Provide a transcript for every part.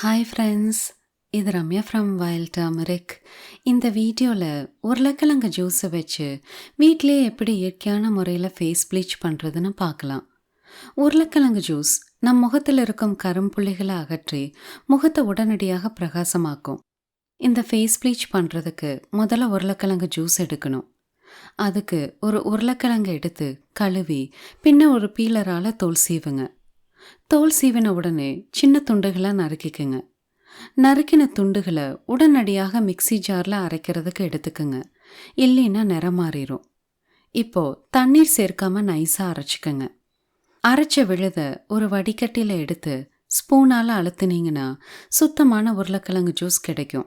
Hi friends இது Ramya from wild turmeric இந்த வீடியோவில் உருளைக்கிழங்கு ஜூஸை வச்சு வீட்டிலே எப்படி இயற்கையான முறையில் ஃபேஸ் ப்ளீச் பண்ணுறதுன்னு பார்க்கலாம். உருளைக்கிழங்கு ஜூஸ் நம் முகத்தில் இருக்கும் கரும்புள்ளிகளை அகற்றி முகத்தை உடனடியாக பிரகாசமாக்கும். இந்த ஃபேஸ் ப்ளீச் பண்ணுறதுக்கு முதல்ல உருளைக்கிழங்கு ஜூஸ் எடுக்கணும். அதுக்கு ஒரு உருளைக்கிழங்கு எடுத்து கழுவி பின்ன ஒரு பீலரால் தோல் சீவுங்க. தோல் சீவின உடனே சின்ன துண்டுகளாக நறுக்கிக்குங்க. நறுக்கின துண்டுகளை உடனடியாக மிக்ஸி ஜாரில் அரைக்கிறதுக்கு எடுத்துக்குங்க. இல்லைன்னா நிறம் மாறிடும் இப்போ தண்ணீர் சேர்க்காம நைஸாக அரைச்சிக்கங்க. அரைச்ச விழுத ஒரு வடிகட்டியில் எடுத்து ஸ்பூனால் அழுத்துனீங்கன்னா சுத்தமான உருளைக்கிழங்கு ஜூஸ் கிடைக்கும்.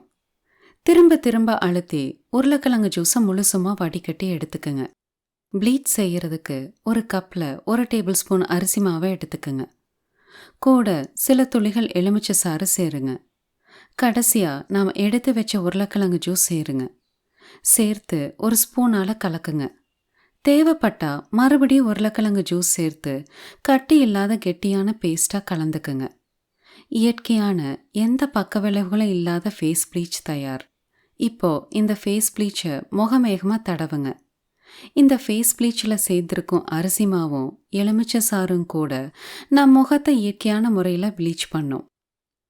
திரும்ப திரும்ப அழுத்தி உருளைக்கிழங்கு ஜூஸை முழுசுமாக வடிகட்டி எடுத்துக்கங்க. ப்ளீச் செய்யறதுக்கு ஒரு கப்பில் ஒரு டேபிள் ஸ்பூன் அரிசி மாவை எடுத்துக்கோங்க. கூட சில துளிகள் எலுமிச்சை சாறு சேருங்க. கடைசியாக நாம் எடுத்து வச்ச உருளைக்கிழங்கு ஜூஸ் சேருங்க. சேர்த்து ஒரு ஸ்பூனால் கலக்குங்க. தேவைப்பட்டா மறுபடியும் உருளைக்கிழங்கு ஜூஸ் சேர்த்து கட்டி இல்லாத கெட்டியான பேஸ்ட்டாக கலந்துக்குங்க. இயற்கையான எந்த பக்க விளைவுகளும் இல்லாத ஃபேஸ் ப்ளீச் தயார். இப்போ இந்த ஃபேஸ் ப்ளீச்சை முகமேகமாக தடவுங்க. இந்த ஃபேஸ் ப்ளீச்சில் சேர்த்துருக்கும் அரிசி மாவும் எலுமிச்சை சாரும் கூட நம் முகத்தை இயற்கையான முறையில் ப்ளீச் பண்ணும்.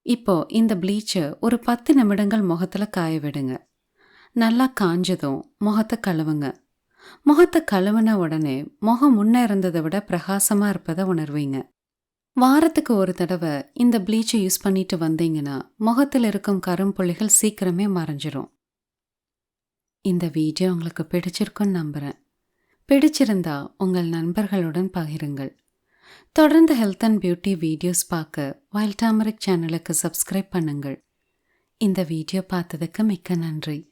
இப்போ இந்த ப்ளீச்சை ஒரு பத்து நிமிடங்கள் முகத்தில் காய விடுங்க. நல்லா காஞ்சதும் முகத்தை கழுவுங்க. முகத்தை கழுவுன உடனே முகம் முன்ன இருந்ததை விட பிரகாசமாக இருப்பதை உணர்வீங்க. வாரத்துக்கு ஒரு தடவை இந்த ப்ளீச்சை யூஸ் பண்ணிட்டு வந்தீங்கன்னா முகத்தில் இருக்கும் கரும்புள்ளிகள் சீக்கிரமே மறைஞ்சிரும். இந்த வீடியோ உங்களுக்கு பிடிச்சிருக்குன்னு நம்புகிறேன் பிடிச்சிருந்தா உங்கள் நண்பர்களுடன் பகிருங்கள். தொடர்ந்து ஹெல்த் அண்ட் பியூட்டி வீடியோஸ் பார்க்க வைல்ட் டாமரிக் சேனலுக்கு சப்ஸ்கிரைப் பண்ணுங்கள். இந்த வீடியோ பார்த்ததுக்கு மிக்க நன்றி.